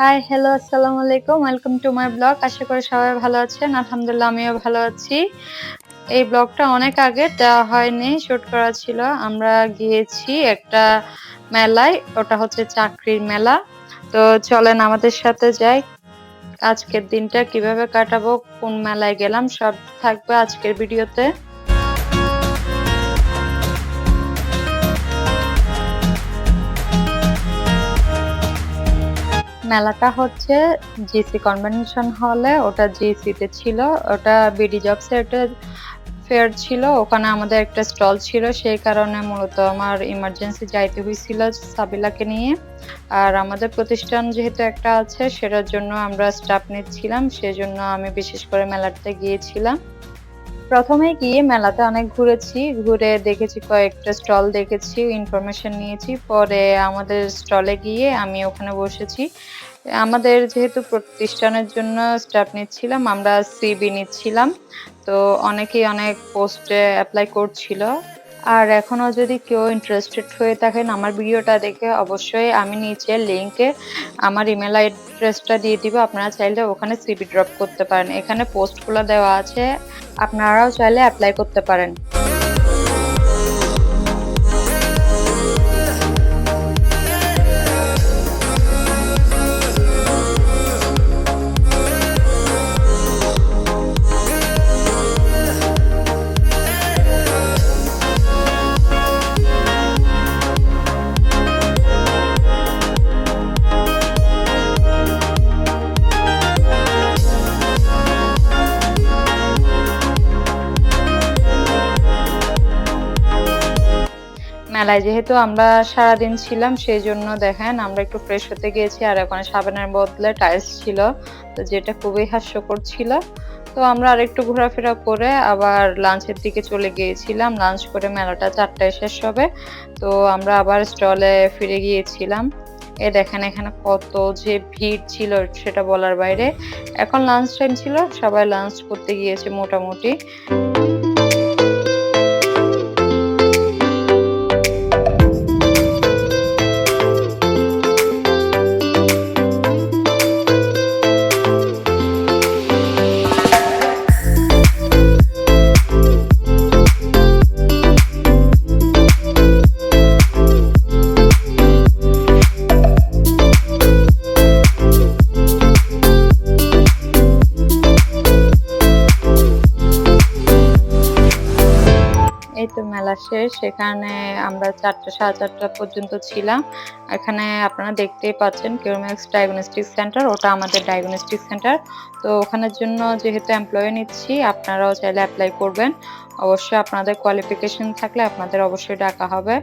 High hello আসসালামু আলাইকুম welcome to my blog আশা করি সবাই ভালো আছেন আলহামদুলিল্লাহ আমিও ভালো আছি। এই ব্লগটা অনেক আগে দেওয়া হয়নি শুট করা ছিল। আমরা গিয়েছি একটা মেলায়, ওটা হচ্ছে চাকরির মেলা। তো চলেন আমাদের সাথে যাই। আজকের দিনটা কীভাবে কাটাবো, কোন মেলায় গেলাম, সব থাকবে আজকের ভিডিওতে। মেলাটা হচ্ছে জিসি কনভেনশন হলে, ওটা জিসিতে ছিল, ওটা বিডি জবস এর একটা ফেয়ার ছিল, ওখানে আমাদের একটা স্টল ছিল, সেই কারণে মূলত আমার ইমার্জেন্সি যাইতে হয়েছিল সাবিলাকে নিয়ে। আর আমাদের প্রতিষ্ঠান যেহেতু একটা আছে, সেটার জন্য আমরা স্টাফ নিচ্ছিলাম, সেজন্য আমি বিশেষ করে মেলাটাতে গিয়েছিলাম। প্রথমে গিয়ে মেলাতে অনেক ঘুরেছি, ঘুরে দেখেছি কয়েকটা স্টল দেখেছি ইনফরমেশন নিয়েছি, পরে আমাদের স্টলে গিয়ে আমি ওখানে বসেছি। আমাদের যেহেতু প্রতিষ্ঠানের জন্য স্টাফ নিচ্ছিলাম, আমরা সিবি নিচ্ছিলাম, তো অনেকেই অনেক পোস্টে অ্যাপ্লাই করছিল। আর এখনও যদি কেউ ইন্টারেস্টেড হয়ে থাকেন আমার ভিডিওটা দেখে, অবশ্যই আমি নিচে লিঙ্কে আমার ইমেল অ্যাড্রেসটা দিয়ে দিব। আপনারা চাইলে ওখানে সিবি ড্রপ করতে পারেন। এখানে পোস্টগুলো দেওয়া আছে। আপনারাও চাইলে অ্যাপ্লাই করতে পারেন। মেলায় যেহেতু আমরা সারাদিন ছিলাম, সেই জন্য দেখেন আমরা একটু ফ্রেশ হতে গিয়েছি। আর ওখানে সাবানের বদলে টাইলস ছিল, তো যেটা খুবই হাস্যকর ছিল। তো আমরা আরেকটু ঘোরাফেরা করে আবার লাঞ্চের দিকে চলে গিয়েছিলাম। লাঞ্চ করে মেলাটা চারটায় শেষ হবে। তো আমরা আবার স্টলে ফিরে গিয়েছিলাম। এ দেখেন এখানে কত যে ভিড় ছিল সেটা বলার বাইরে। এখন লাঞ্চ টাইম ছিল, সবাই লাঞ্চ করতে গিয়েছে মোটামুটি। তো মেলা শেষ, সেখানে আমরা চারটা, সাড়ে চারটা পর্যন্ত ছিলাম। এখানে আপনারা দেখতেই পাচ্ছেন কিউমেক্স ডায়াগনস্টিক সেন্টার ওটা আমাদের ডায়াগনস্টিক সেন্টার তো ওখানের জন্য যেহেতু এমপ্লয়ি নিচ্ছি, আপনারাও চাইলে অ্যাপ্লাই করবেন। অবশ্যই আপনাদের কোয়ালিফিকেশন থাকলে আপনাদের অবশ্যই ডাকা হবে।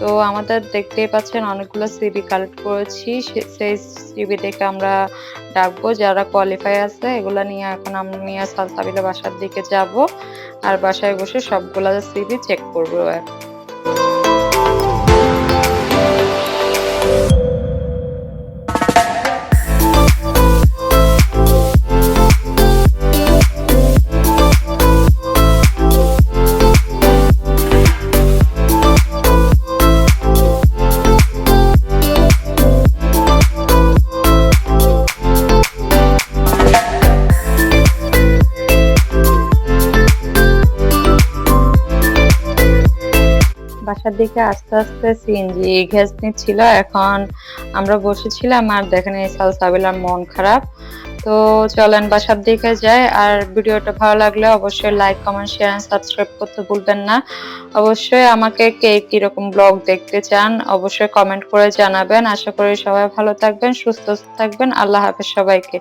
তো আমাদের দেখতেই পাচ্ছেন অনেকগুলো সিবি কালেক্ট করেছি। সেই সিবি থেকে আমরা ডাকবো। যারা কোয়ালিফাই আছে, এগুলো নিয়ে এখন আমি সালসাবিলা বাসার দিকে যাব। আর বাসায় বসে সবগুলো সিবি চেক করব। বাসার দিকে আস্তে আস্তে সিএনজি গ্যাস নিচ্ছিল এখন আমরা বসেছিলাম আর দেখেন এই সাল সালসাবিলার মন খারাপ। তো চলেন বাসার দিকে যাই। আর ভিডিওটা ভালো লাগলে অবশ্যই লাইক কমেন্ট শেয়ার সাবস্ক্রাইব করতে ভুলবেন না। অবশ্যই আমাকে কে কীরকম ব্লগ দেখতে চান অবশ্যই কমেন্ট করে জানাবেন। আশা করি সবাই ভালো থাকবেন, সুস্থ থাকবেন। আল্লাহ হাফেজ সবাইকে।